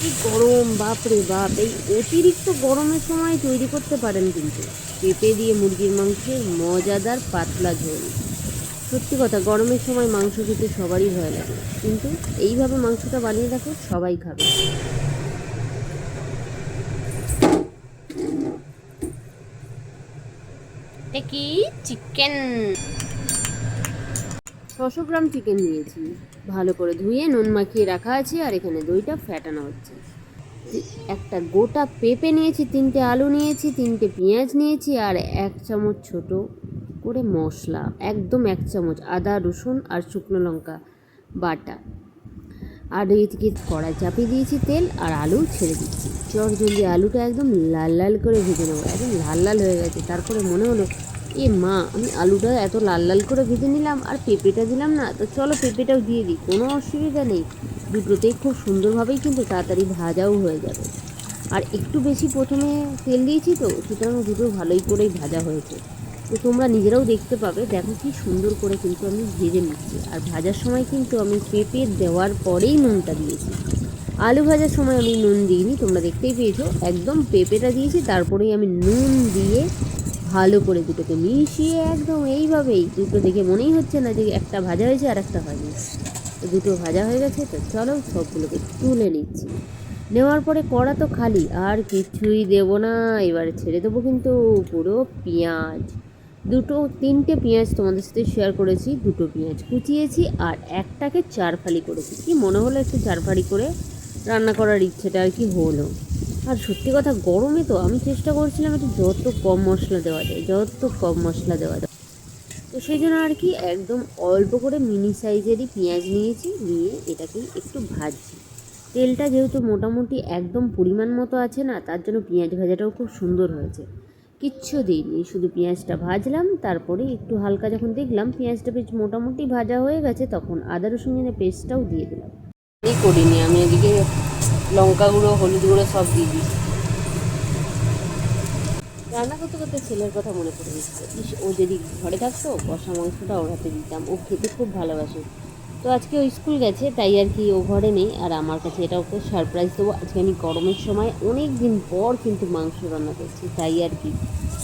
কি গরম, বাপরে বাপ। এই অতিরিক্ত গরমের সময় তৈরি করতে পারেন কিন্তু। পেঁপে দিয়ে মুরগির মাংসের মজাদার পাতলা ঝোল। সত্যি কথা, গরমের সময় মাংস খেতে সবারই ভয় লাগে। কিন্তু এইভাবে মাংসটা বানিয়ে দেখো, সবাই খাবে। কি? চিকেন। ছশো গ্রাম চিকেন নিয়েছি। ভালো করে ধুয়ে নুন মাখিয়ে রাখা আছে আর এখানে দইটা ফ্যাটানো হচ্ছে। একটা গোটা পেঁপে নিয়েছি, তিনটে আলু নিয়েছি, তিনটে পেঁয়াজ নিয়েছি আর এক চামচ ছোট করে মশলা, একদম এক চামচ আদা, রসুন আর শুকনো লঙ্কা বাটা। আর এদিকে কড়াই চাপিয়ে দিয়েছি তেল আর আলু ছেড়ে দিচ্ছি। চট জলদি আলুটা একদম লাল লাল করে ভেজে নেব, একদম লাল লাল হয়ে গেছে। তারপরে মনে হলো এ মা, আমি আলুটা এত লাল লাল করে ভেজে নিলাম আর পেঁপেটা দিলাম না, তো চলো পেঁপেটাও দিয়ে দিই, কোনো অসুবিধা নেই। দুটোতেই খুব সুন্দরভাবেই কিন্তু তাড়াতাড়ি ভাজাও হয়ে যাবে। আর একটু বেশি প্রথমে তেল দিয়েছি তো, সুতরাং দুটো ভালোই করেই ভাজা হয়েছে। তো তোমরা নিজেরাও দেখতে পাবে, দেখো কি সুন্দর করে কিন্তু আমি ভেজে নিচ্ছি। আর ভাজার সময় কিন্তু আমি পেঁপে দেওয়ার পরেই নুনটা দিয়েছি। আলু ভাজার সময় আমি নুন দিইনি, তোমরা দেখতেই পেয়েছ। একদম পেঁপেটা দিয়েছি, তারপরেই আমি নুন দিয়ে ভালো করে দুটোকে মিশিয়ে একদম এইভাবেই দুটো দেখে মনেই হচ্ছে না যে একটা ভাজা হয়েছে আর একটা হয়নি। তো দুটো ভাজা হয়ে গেছে, তো চলো সবগুলোকে তুলে নিচ্ছি। নেওয়ার পরে কড়া তো খালি, আর কিছুই দেবো না। এবারে ছেড়ে দেবো কিন্তু পুরো পেঁয়াজ। দুটো, তিনটে পেঁয়াজ তোমাদের সাথে শেয়ার করেছি, দুটো পেঁয়াজ কুচিয়েছি আর একটাকে চার ফালি করেছি। কি মনে হলো একটু চার ফালি করে রান্না করার ইচ্ছেটা আর কি হলো? আর সত্যি কথা, গরমে তো আমি চেষ্টা করছিলাম একটু যত কম মশলা দেওয়া যায়, যত কম মশলা দেওয়া যায়। তো সেই জন্য আর কি একদম অল্প করে মিনি সাইজেরই পেঁয়াজ নিয়েছি, নিয়ে এটাকে একটু ভাজছি। তেলটা যেহেতু মোটামুটি একদম পরিমাণ মতো আছে না, তার জন্য পেঁয়াজ ভাজাটাও খুব সুন্দর হয়েছে। কিচ্ছু দিইনি, শুধু পেঁয়াজটা ভাজলাম, তারপরে একটু হালকা যখন দেখলাম পেঁয়াজটা বেশ মোটামুটি ভাজা হয়ে গেছে, তখন আদা রসুনের পেস্টটাও দিয়ে দিলাম। এই করিনি আমি এদিকে লঙ্কা গুঁড়ো, হলুদ গুঁড়ো সব দিয়ে দিয়েছি রান্না করতে করতে ছেলের কথা মনে পড়ে যাচ্ছে ইস, ও যদি ঘরে থাকতো, কষা মাংসটা ওর হাতে দিতাম। ও খেতে খুব ভালোবাসে। তো আজকে ও স্কুল গেছে, তাই আর কি ও ঘরে নেই। আর আমার কাছে এটা ওকে সারপ্রাইজ দেবো। আজকে আমি গরমের সময় অনেক দিন পর কিন্তু মাংস রান্না করছি, তাই আর কি।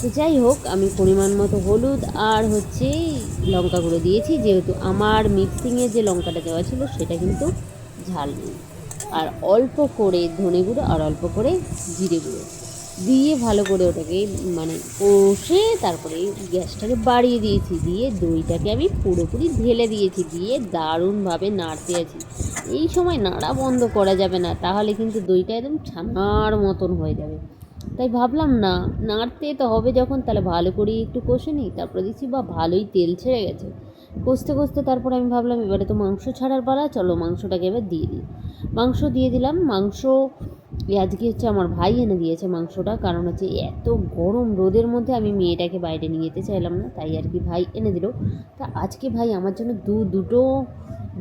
তো যাই হোক, আমি পরিমাণ মতো হলুদ আর হচ্ছে লঙ্কা গুঁড়ো দিয়েছি। যেহেতু আমার মিক্সিংয়ে যে লঙ্কাটা দেওয়া ছিল, সেটা কিন্তু ঝাল নেই। আর অল্প করে ধনে গুঁড়ো আর অল্প করে জিরে গুঁড়ো। দিয়ে ভালো করে ওটাকে মানে কষে তারপরে গ্যাসটাকে বাড়িয়ে দিয়েছি। দিয়ে দইটাকে আমি পুরোপুরি ঢেলে দিয়েছি। দিয়ে দারুণভাবে নাড়তে আছি। এই সময় নাড়া বন্ধ করা যাবে না। তাহলে কিন্তু দইটা একদম ছানার মতন হয়ে যাবে। তাই ভাবলাম না, নাড়তে তো হবে যখন, তাহলে ভালো করে একটু কষে নিই। তারপরে দেখছি বা ভালোই তেল ছেড়ে গেছে। কষতে কষতে তারপর আমি ভাবলাম, এবারে তো মাংস ছাড়ার পালা, চলো মাংসটাকে এবার দিয়ে দিই। মাংস দিয়ে দিলাম। মাংস আজকে হচ্ছে আমার ভাই এনে দিয়েছে মাংসটা, কারণ হচ্ছে এত গরম রোদের মধ্যে আমি মেয়েটাকে বাইরে নিয়ে যেতে চাইলাম না, তাই আর কি ভাই এনে দিল। তা আজকে ভাই আমার জন্য দু, দুটো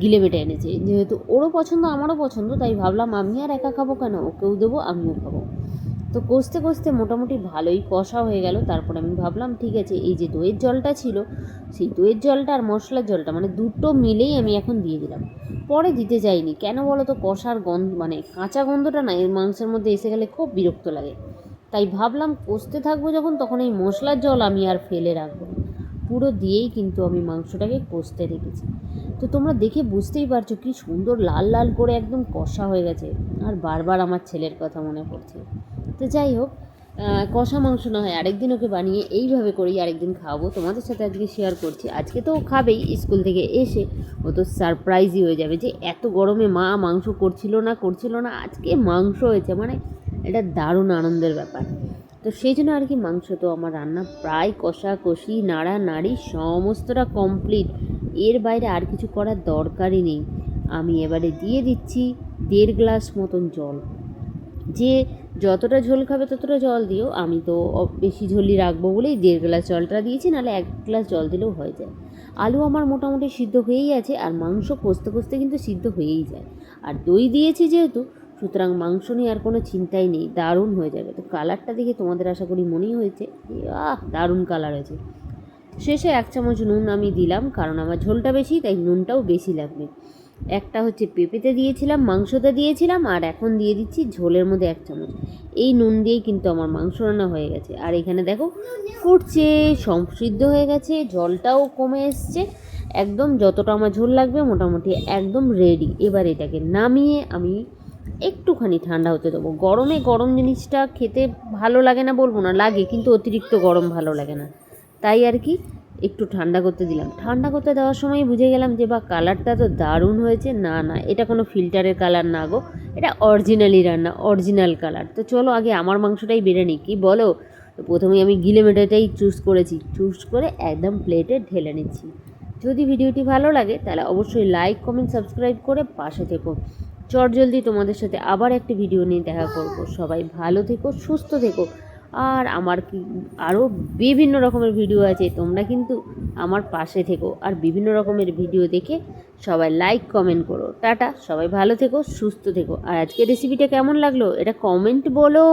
গিলে বেটে এনেছে। যেহেতু ওরও পছন্দ, আমারও পছন্দ, তাই ভাবলাম আমি আর একা খাব কেন? ওকেও দেবো, আমিও খাব। তো কষতে কষতে মোটামুটি ভালোই কষা হয়ে গেল। তারপর আমি ভাবলাম, ঠিক আছে, এই যে দইয়ের জলটা ছিল, সেই দইয়ের জলটা আর মশলার জলটা মানে দুটো মিলেই আমি এখন দিয়ে দিলাম। পরে দিতে যাইনি। কেন বলো তো কষার গন্ধ মানে কাঁচা গন্ধটা না এর মাংসের মধ্যে এসে গেলে খুব বিরক্ত লাগে। তাই ভাবলাম, কষতে থাকব যখন, তখন এই মশলার জল আমি আর ফেলে রাখব। পুরো দিয়েই কিন্তু আমি মাংসটাকে কষতে রেখেছি। তো তোমরা দেখে বুঝতেই পারছ, কি সুন্দর লাল লাল করে একদম কষা হয়ে গেছে। আর বারবার আমার ছেলের কথা মনে পড়ছে। তো যাই হোক কষা মাংস না হয়, আরেকদিন ওকে বানিয়ে এইভাবে করেই আরেকদিন খাওয়াবো। তোমাদের সাথে আজকে শেয়ার করছি। আজকে তো খাবেই স্কুল থেকে এসে ও তো সারপ্রাইজই হয়ে যাবে যে এত গরমে মা মাংস করছিল না করছিল না, আজকে মাংস হয়েছে। মানে এটা দারুণ আনন্দের ব্যাপার। তো সেই জন্য আর কি মাংস তো আমার রান্না প্রায় কষা কষি, নাড়া নাড়ি সমস্তটা কমপ্লিট এর বাইরে আর কিছু করার দরকারই নেই। আমি এবারে দিয়ে দিচ্ছি দেড় গ্লাস মতন জল। যে যতটা ঝোল খাবে ততটা জল দিও। আমি তো বেশি ঝোলই রাখব বলেই দেড় গ্লাস জলটা দিয়েছি, নাহলে এক গ্লাস জল দিলেও হয়ে যায়। আলু আমার মোটামুটি সিদ্ধ হয়েই আছে আর মাংস কষতে কষতে কিন্তু সিদ্ধ হয়েই যায়। আর দই দিয়েছি যেহেতু, সুতরাং মাংস নিয়ে আর কোনো চিন্তাই নেই, দারুণ হয়ে যাবে। তো কালারটা দেখে তোমাদের আশা করি মনেই হয়েছে আহ, দারুণ কালার হয়েছে। শেষে এক চামচ নুন আমি দিলাম, কারণ আমার ঝোলটা বেশি, তাই নুনটাও বেশি লাগবে। একটা হচ্ছে পেঁপেতে দিয়েছিলাম, মাংসতে দিয়েছিলাম, আর এখন দিয়ে দিচ্ছি ঝোলের মধ্যে এক চামচ। এই নুন দিয়েই কিন্তু আমার মাংস রান্না হয়ে গেছে। আর এখানে দেখো, ফুটছে সমসিদ্ধ হয়ে গেছে, জলটাও কমে এসছে। একদম যতটা আমার ঝোল লাগবে মোটামুটি একদম রেডি এবার এটাকে নামিয়ে আমি একটুখানি ঠান্ডা হতে দেবো। গরমে গরম জিনিসটা খেতে ভালো লাগে না বলব না, লাগে, কিন্তু অতিরিক্ত গরম ভালো লাগে না। তাই আর কি একটু ঠান্ডা করতে দিলাম। ঠান্ডা করতে দেওয়ার সময় বুঝে গেলাম যে, বা কালারটা তো দারুণ হয়েছে। না না, এটা কোনো ফিল্টারের কালার না গো। এটা অরিজিনালি রান্না, অরিজিনাল কালার। তো চলো আগে আমার মাংসটাই বেড়ে নিই। কি বলো? তো প্রথমেই আমি গিলে মেটেটাই চুজ করেছি। চুজ করে একদম প্লেটে ঢেলে নিচ্ছি। যদি ভিডিওটি ভালো লাগে, তাহলে অবশ্যই লাইক কমেন্ট সাবস্ক্রাইব করে পাশে থেকো। চট জলদি তোমাদের সাথে আবার একটা ভিডিও নিয়ে দেখা করব। সবাই ভালো থেকো, সুস্থ থেকো। আর আমার কি আরও বিভিন্ন রকমের ভিডিও আছে, তোমরা কিন্তু আমার পাশে থেকো। আর বিভিন্ন রকমের ভিডিও দেখে সবাই লাইক কমেন্ট করো। টাটা, সবাই ভালো থেকো, সুস্থ থেকো। আর আজকে রেসিপিটা কেমন লাগল? এটা কমেন্ট বলো।